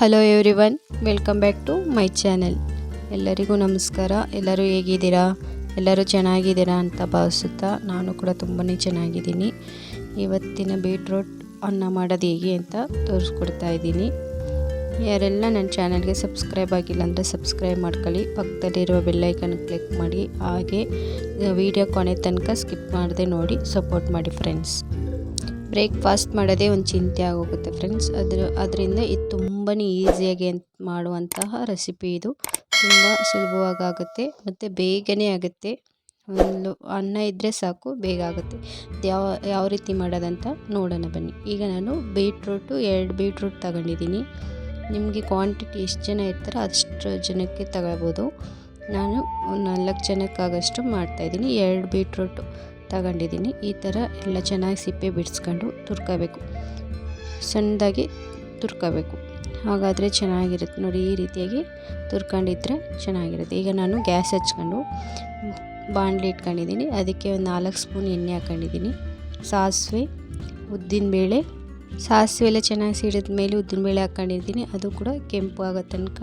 Hello everyone welcome back to my channel ಎಲ್ಲರಿಗೂ ನಮಸ್ಕಾರ. ಎಲ್ಲರೂ ಹೇಗಿದ್ದೀರಾ? ಎಲ್ಲರೂ ಚೆನ್ನಾಗಿದ್ದೀರಾ ಅಂತ ಭಾವಿಸುತ್ತಾ ನಾನು ಕೂಡ ತುಂಬಾ ಚೆನ್ನಾಗಿದ್ದೀನಿ. ಇವತ್ತಿನ ಬೀಟ್ರೂಟ್ ಅನ್ನ ಮಾಡೋದು ಹೇಗೆ ಅಂತ ತೋರಿಸ್ಕೊಡ್ತಾ ಇದ್ದೀನಿ. ಯಾರೆಲ್ಲ ನನ್ನ ಚಾನಲ್ಗೆ ಸಬ್ಸ್ಕ್ರೈಬ್ ಆಗಿಲ್ಲ ಅಂದರೆ ಸಬ್ಸ್ಕ್ರೈಬ್ ಮಾಡ್ಕೊಳ್ಳಿ. ಪಕ್ಕದಲ್ಲಿರುವ ಬೆಲ್ಲೈಕನ್ ಕ್ಲಿಕ್ ಮಾಡಿ. ಹಾಗೆ ವಿಡಿಯೋ ಕೊನೆ ತನಕ ಸ್ಕಿಪ್ ಮಾಡದೆ ನೋಡಿ ಸಪೋರ್ಟ್ ಮಾಡಿ ಫ್ರೆಂಡ್ಸ್ ಬ್ರೇಕ್ಫಾಸ್ಟ್ ಮಾಡೋದೇ ಒಂದು ಚಿಂತೆ ಆಗೋಗುತ್ತೆ ಫ್ರೆಂಡ್ಸ್ ಅದ್ರ, ಅದರಿಂದ ಇದು ತುಂಬಾ ಈಸಿಯಾಗಿ ಮಾಡುವಂತಹ ರೆಸಿಪಿ ಇದು. ತುಂಬ ಸುಲಭವಾಗುತ್ತೆ ಮತ್ತು ಬೇಗನೆ ಆಗುತ್ತೆ. ಒಂದು ಅನ್ನ ಇದ್ದರೆ ಸಾಕು, ಬೇಗ ಆಗುತ್ತೆ. ಯಾವ ಯಾವ ರೀತಿ ಮಾಡೋದಂತ ನೋಡೋಣ ಬನ್ನಿ. ಈಗ ನಾನು ಬೀಟ್ರೂಟು ಎರಡು ಬೀಟ್ರೂಟ್ ತಗೊಂಡಿದ್ದೀನಿ. ನಿಮಗೆ ಕ್ವಾಂಟಿಟಿ ಎಷ್ಟು ಜನ ಇರ್ತಾರೋ ಅಷ್ಟು ಜನಕ್ಕೆ ತಗೊಳ್ಬೋದು. ನಾನು ನಾಲ್ಕು ಜನಕ್ಕಾಗಷ್ಟು ಮಾಡ್ತಾಯಿದ್ದೀನಿ ಎರಡು ಬೀಟ್ರೂಟು ತಗೊಂಡಿದ್ದೀನಿ. ಈ ಥರ ಎಲ್ಲ ಚೆನ್ನಾಗಿ ಸಿಪ್ಪೆ ಬಿಡಿಸ್ಕೊಂಡು ತುರ್ಕೋಬೇಕು. ಸಣ್ಣದಾಗಿ ತುರ್ಕೋಬೇಕು. ಹಾಗಾದರೆ ಚೆನ್ನಾಗಿರುತ್ತೆ. ನೋಡಿ, ಈ ರೀತಿಯಾಗಿ ತುರ್ಕೊಂಡಿದ್ರೆ ಚೆನ್ನಾಗಿರುತ್ತೆ. ಈಗ ನಾನು ಗ್ಯಾಸ್ ಹಚ್ಕೊಂಡು ಬಾಣಲಿ ಇಟ್ಕೊಂಡಿದ್ದೀನಿ. ಅದಕ್ಕೆ ಒಂದು ನಾಲ್ಕು ಸ್ಪೂನ್ ಎಣ್ಣೆ ಹಾಕ್ಕೊಂಡಿದ್ದೀನಿ ಸಾಸಿವೆ ಉದ್ದಿನಬೇಳೆ ಸಾಸಿವೆ ಎಲ್ಲ ಚೆನ್ನಾಗಿ ಸಿಡಿದ ಮೇಲೆ ಉದ್ದಿನಬೇಳೆ ಹಾಕ್ಕೊಂಡಿದ್ದೀನಿ ಅದು ಕೂಡ ಕೆಂಪು ಆಗೋ ತನಕ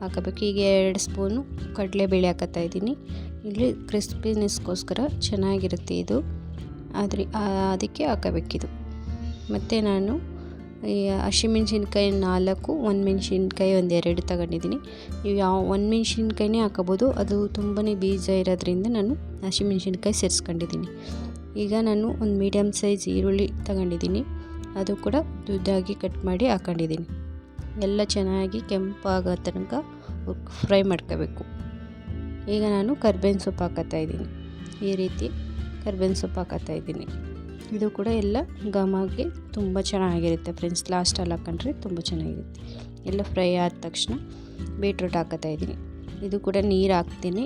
ಹಾಕಬೇಕು. ಈಗ ಎರಡು ಸ್ಪೂನು ಕಡಲೆಬೇಳೆ ಹಾಕತ್ತಾ ಇದ್ದೀನಿ. ಇಲ್ಲಿ ಕ್ರಿಸ್ಪಿನೆಸ್ಗೋಸ್ಕರ ಚೆನ್ನಾಗಿರುತ್ತೆ ಇದು. ಆದರೆ ಅದಕ್ಕೆ ಹಾಕಬೇಕಿದು. ಮತ್ತು ನಾನು ಈ ಹಸಿಮೆಣ್ಸಿನ್ಕಾಯಿ ನಾಲ್ಕು ಒಂದು ಮೆಣಸಿನ್ಕಾಯಿ ಎರಡು ತಗೊಂಡಿದ್ದೀನಿ. ನೀವು ಯಾವ ಒಂದು ಮೆಣಸಿನ್ಕಾಯಿನೇ ಹಾಕೋಬೋದು. ಅದು ತುಂಬಾ ಬೀಜ ಇರೋದ್ರಿಂದ ನಾನು ಹಸಿಮೆಣ್ಸಿನ್ಕಾಯಿ ಸೇರಿಸ್ಕೊಂಡಿದ್ದೀನಿ. ಈಗ ನಾನು ಒಂದು ಮೀಡಿಯಮ್ ಸೈಜ್ ಈರುಳ್ಳಿ ತಗೊಂಡಿದ್ದೀನಿ. ಅದು ಕೂಡ ದುದ್ದಾಗಿ ಕಟ್ ಮಾಡಿ ಹಾಕೊಂಡಿದ್ದೀನಿ. ಎಲ್ಲ ಚೆನ್ನಾಗಿ ಕೆಂಪಾಗೋ ತನಕ ಫ್ರೈ ಮಾಡ್ಕೋಬೇಕು. ಈಗ ನಾನು ಕರ್ಬೇವಿನ ಸೊಪ್ಪು ಹಾಕತ್ತಾ ಇದ್ದೀನಿ. ಈ ರೀತಿ ಕರ್ಬೇವಿನ ಸೊಪ್ಪು ಹಾಕತ್ತಾ ಇದ್ದೀನಿ. ಇದು ಕೂಡ ಎಲ್ಲ ಘಮಾಗಿ ತುಂಬ ಚೆನ್ನಾಗಿರುತ್ತೆ ಫ್ರೆಂಡ್ಸ್ ಲಾಸ್ಟಲ್ಲಿ ಹಾಕೊಂಡ್ರೆ ತುಂಬ ಚೆನ್ನಾಗಿರುತ್ತೆ. ಎಲ್ಲ ಫ್ರೈ ಆದ ತಕ್ಷಣ ಬೀಟ್ರೂಟ್ ಹಾಕತ್ತಾ ಇದ್ದೀನಿ. ಇದು ಕೂಡ ನೀರು ಹಾಕ್ತೀನಿ.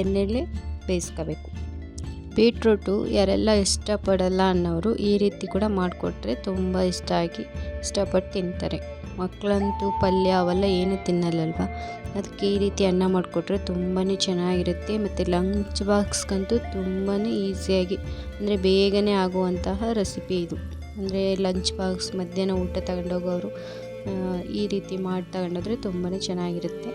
ಎಣ್ಣೆಲೆ ಬೇಯಿಸ್ಕೋಬೇಕು. ಬೀಟ್ರೂಟು ಯಾರೆಲ್ಲ ಇಷ್ಟಪಡಲ್ಲ ಅನ್ನೋರು ಈ ರೀತಿ ಕೂಡ ಮಾಡಿಕೊಟ್ರೆ ತುಂಬ ಇಷ್ಟ ಆಗಿ ಇಷ್ಟಪಟ್ಟು ತಿಂತಾರೆ. ಮಕ್ಕಳಂತೂ ಪಲ್ಯ, ಅವೆಲ್ಲ, ಏನು ತಿನ್ನಲ್ಲಲ್ವ? ಅದಕ್ಕೆ ಈ ರೀತಿ ಅನ್ನ ಮಾಡಿಕೊಟ್ರೆ ತುಂಬಾ ಚೆನ್ನಾಗಿರುತ್ತೆ. ಮತ್ತು ಲಂಚ್ ಬಾಕ್ಸ್ಗಂತೂ ತುಂಬಾ ಈಸಿಯಾಗಿ ಅಂದರೆ ಬೇಗನೆ ಆಗುವಂತಹ ರೆಸಿಪಿ ಇದು. ಅಂದರೆ ಲಂಚ್ ಬಾಕ್ಸ್ ಮಧ್ಯಾಹ್ನ ಊಟ ತಗೊಂಡೋಗೋರು ಈ ರೀತಿ ಮಾಡಿ ತಗೊಂಡೋದ್ರೆ ತುಂಬಾ ಚೆನ್ನಾಗಿರುತ್ತೆ.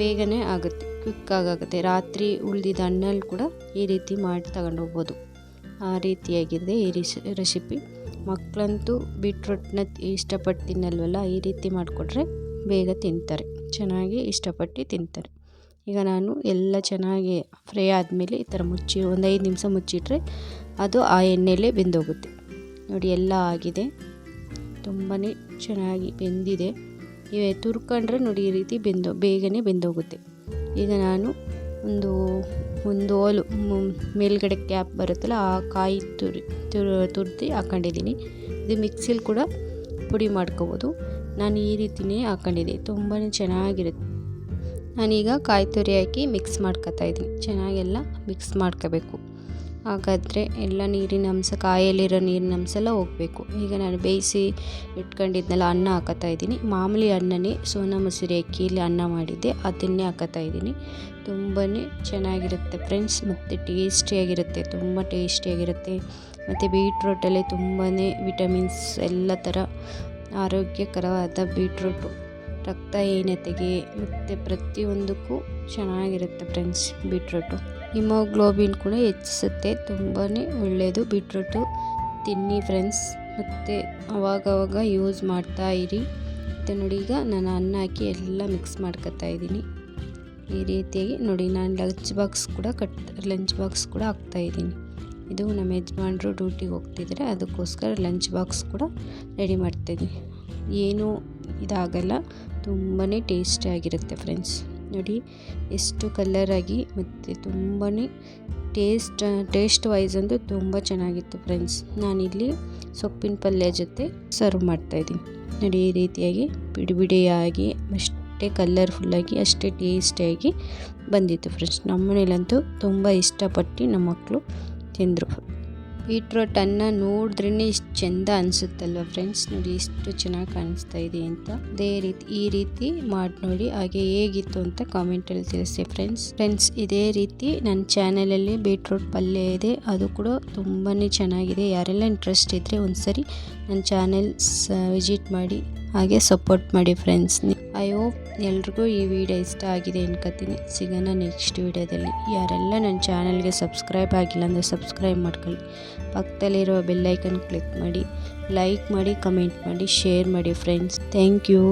ಬೇಗನೆ ಆಗುತ್ತೆ ಕ್ವಿಕ್ಕಾಗುತ್ತೆ ರಾತ್ರಿ ಉಳಿದಿದ್ದ ಅನ್ನಲ್ಲಿ ಕೂಡ ಈ ರೀತಿ ಮಾಡಿ ತಗೊಂಡೋಗ್ಬೋದು. ಆ ರೀತಿಯಾಗಿದೆ ಈ ರೆಸಿಪಿ ಮಕ್ಕಳಂತೂ ಬೀಟ್ರೂಟ್ನ ಇಷ್ಟಪಟ್ಟು ತಿನ್ನಲ್ವಲ್ಲ ಈ ರೀತಿ ಮಾಡಿಕೊಟ್ರೆ ಬೇಗ ತಿಂತಾರೆ. ಚೆನ್ನಾಗಿ ಇಷ್ಟಪಟ್ಟು ತಿಂತಾರೆ. ಈಗ ನಾನು ಎಲ್ಲ ಚೆನ್ನಾಗಿ ಫ್ರೈ ಆದಮೇಲೆ ಈ ಥರ ಮುಚ್ಚಿ, ಒಂದು ಐದು ನಿಮಿಷ ಮುಚ್ಚಿಟ್ರೆ ಅದು ಆ ಎಣ್ಣೆಲೇ ಬೆಂದೋಗುತ್ತೆ. ನೋಡಿ, ಎಲ್ಲ ಆಗಿದೆ. ತುಂಬಾ ಚೆನ್ನಾಗಿ ಬೆಂದಿದೆ. ಇವೆ ತುರ್ಕೊಂಡ್ರೆ ನೋಡಿ ಈ ರೀತಿ ಬೆಂದು, ಬೇಗನೆ ಬೆಂದೋಗುತ್ತೆ. ಈಗ ನಾನು ಒಂದು ಒಂದು ಓಲು ಮೇಲ್ಗಡೆ ಕ್ಯಾಪ್ ಬರುತ್ತಲ್ಲ, ಆ ಕಾಯಿ ತುರಿ ತುರ್ದು ಹಾಕೊಂಡಿದ್ದೀನಿ. ಇದು ಮಿಕ್ಸಿಲಿ ಕೂಡ ಪುಡಿ ಮಾಡ್ಕೋಬೋದು. ನಾನು ಈ ರೀತಿಯೇ ಹಾಕೊಂಡಿದ್ದೆ. ತುಂಬಾ ಚೆನ್ನಾಗಿರುತ್ತೆ. ನಾನೀಗ ಕಾಯಿ ತುರಿ ಹಾಕಿ ಮಿಕ್ಸ್ ಮಾಡ್ಕೊತಾ ಇದ್ದೀನಿ. ಚೆನ್ನಾಗೆಲ್ಲ ಮಿಕ್ಸ್ ಮಾಡ್ಕೋಬೇಕು. ಹಾಗಾದರೆ ಎಲ್ಲ ನೀರಿನ ಅಂಶ, ಕಾಯಲ್ಲಿರೋ ನೀರಿನ ಅಂಶ ಎಲ್ಲ ಹೋಗಬೇಕು. ಈಗ ನಾನು ಬೇಯಿಸಿ ಇಟ್ಕೊಂಡಿದ್ನೆಲ್ಲ, ಅನ್ನ ಹಾಕತ್ತಾ ಇದ್ದೀನಿ. ಮಾಮೂಲಿ ಅನ್ನನೇ ಸೋನಾ ಮಸೂರಿ ಅಕ್ಕಿಯಲ್ಲಿ ಅನ್ನ ಮಾಡಿದ್ದೆ, ಅದನ್ನೇ ಹಾಕತ್ತಾ ಇದ್ದೀನಿ. ತುಂಬಾ ಚೆನ್ನಾಗಿರುತ್ತೆ ಫ್ರೆಂಡ್ಸ್, ಮತ್ತು ಟೇಸ್ಟಿಯಾಗಿರುತ್ತೆ, ತುಂಬ ಟೇಸ್ಟಿಯಾಗಿರುತ್ತೆ. ಮತ್ತು ಬೀಟ್ರೋಟಲ್ಲಿ ತುಂಬಾ ವಿಟಮಿನ್ಸ್ ಎಲ್ಲ ಥರ, ಆರೋಗ್ಯಕರವಾದ ಬೀಟ್ರೂಟು. ರಕ್ತಹೀನತೆಗೆ ಮತ್ತು ಪ್ರತಿಯೊಂದಕ್ಕೂ ಚೆನ್ನಾಗಿರುತ್ತೆ ಫ್ರೆಂಡ್ಸ್ ಬೀಟ್ರೂಟು ಹಿಮೋಗ್ಲೋಬಿನ್ ಕೂಡ ಹೆಚ್ಚಿಸುತ್ತೆ ತುಂಬಾ ಒಳ್ಳೆಯದು ಬೀಟ್ರೂಟು ತಿನ್ನಿ ಫ್ರೆಂಡ್ಸ್ ಮತ್ತು ಅವಾಗವಾಗ ಯೂಸ್ ಮಾಡ್ತಾ ಇರಿ. ಮತ್ತು ನೋಡಿ ಈಗ ನಾನು ಅನ್ನ ಹಾಕಿ ಎಲ್ಲ ಮಿಕ್ಸ್ ಮಾಡ್ಕೊತಾ ಇದ್ದೀನಿ. ಈ ರೀತಿಯಾಗಿ ನೋಡಿ ನಾನು ಲಂಚ್ ಬಾಕ್ಸ್ ಕೂಡ ಕಟ್ ಲಂಚ್ ಬಾಕ್ಸ್ ಕೂಡ ಹಾಕ್ತಾ ಇದ್ದೀನಿ. ಇದು ನಮ್ಮ ಯಜಮಾನ್ರು ಡ್ಯೂಟಿಗೆ ಹೋಗ್ತಿದ್ರೆ, ಅದಕ್ಕೋಸ್ಕರ ಲಂಚ್ ಬಾಕ್ಸ್ ಕೂಡ ರೆಡಿ ಮಾಡ್ತಾಯಿದ್ದೀನಿ ಏನೂ ಇದಾಗಲ್ಲ ತುಂಬಾ ಟೇಸ್ಟಿಯಾಗಿರುತ್ತೆ ಫ್ರೆಂಡ್ಸ್. ನೋಡಿ, ಎಷ್ಟು ಕಲರಾಗಿ ಮತ್ತು ತುಂಬಾ ಟೇಸ್ಟ್ ಟೇಸ್ಟ್ ವೈಸ್ ಅಂತೂ ತುಂಬ ಚೆನ್ನಾಗಿತ್ತು ಫ್ರೆಂಡ್ಸ್. ನಾನಿಲ್ಲಿ ಸೊಪ್ಪಿನ ಪಲ್ಯ ಜೊತೆ ಸರ್ವ್ ಮಾಡ್ತಾಯಿದ್ದೀನಿ ನೋಡಿ, ಈ ರೀತಿಯಾಗಿ ಬಿಡಿ ಬಿಡಿಯಾಗಿ ಅಷ್ಟೇ ಕಲರ್ಫುಲ್ಲಾಗಿ ಅಷ್ಟೇ ಟೇಸ್ಟಿಯಾಗಿ ಬಂದಿತ್ತು ಫ್ರೆಂಡ್ಸ್. ನಮ್ಮ ಮನೇಲಂತೂ ತುಂಬ ಇಷ್ಟಪಟ್ಟು ನಮ್ಮ ಮಕ್ಕಳು ತಿಂದರು. ಬೀಟ್ರೋಟನ್ನು ನೋಡಿದ್ರೇ ಇಷ್ಟು ಚೆಂದ ಅನಿಸುತ್ತಲ್ವ ಫ್ರೆಂಡ್ಸ್? ನೋಡಿ ಎಷ್ಟು ಚೆನ್ನಾಗಿ ಕಾಣಿಸ್ತಾ ಇದೆ ಅಂತ. ಅದೇ ರೀತಿ, ಈ ರೀತಿ ಮಾಡಿ ನೋಡಿ ಹಾಗೆ ಹೇಗಿತ್ತು ಅಂತ ಕಾಮೆಂಟಲ್ಲಿ ತಿಳಿಸಿ ಫ್ರೆಂಡ್ಸ್. ಫ್ರೆಂಡ್ಸ್, ಇದೇ ರೀತಿ ನನ್ನ ಚಾನಲಲ್ಲಿ ಬೀಟ್ರೂಟ್ ಪಲ್ಯ ಇದೆ. ಅದು ಕೂಡ ತುಂಬಾ ಚೆನ್ನಾಗಿದೆ. ಯಾರೆಲ್ಲ ಇಂಟ್ರೆಸ್ಟ್ ಇದ್ದರೆ ಒಂದ್ಸರಿ ನನ್ನ ಚಾನೆಲ್ ವಿಸಿಟ್ ಮಾಡಿ, ಹಾಗೆ ಸಪೋರ್ಟ್ ಮಾಡಿ ಫ್ರೆಂಡ್ಸ್. ಐ ಹೋಪ್ ಎಲ್ರಿಗೂ ಈ ವಿಡಿಯೋ ಇಷ್ಟ ಆಗಿದೆ ಅನ್ಕೋತೀನಿ. ಸಿಗೋಣ ನೆಕ್ಸ್ಟ್ ವಿಡಿಯೋದಲ್ಲಿ. ಯಾರೆಲ್ಲ ನನ್ನ ಚಾನಲ್ಗೆ ಸಬ್ಸ್ಕ್ರೈಬ್ ಆಗಿಲ್ಲ ಅಂದರೆ ಸಬ್ಸ್ಕ್ರೈಬ್ ಮಾಡ್ಕೊಳ್ಳಿ. ಪಕ್ಕದಲ್ಲಿರೋ ಬೆಲ್ಲೈಕನ್ ಕ್ಲಿಕ್ ಮಾಡಿ ಲೈಕ್ ಮಾಡಿ ಕಮೆಂಟ್ ಮಾಡಿ ಶೇರ್ ಮಾಡಿ ಫ್ರೆಂಡ್ಸ್ ಥ್ಯಾಂಕ್ ಯು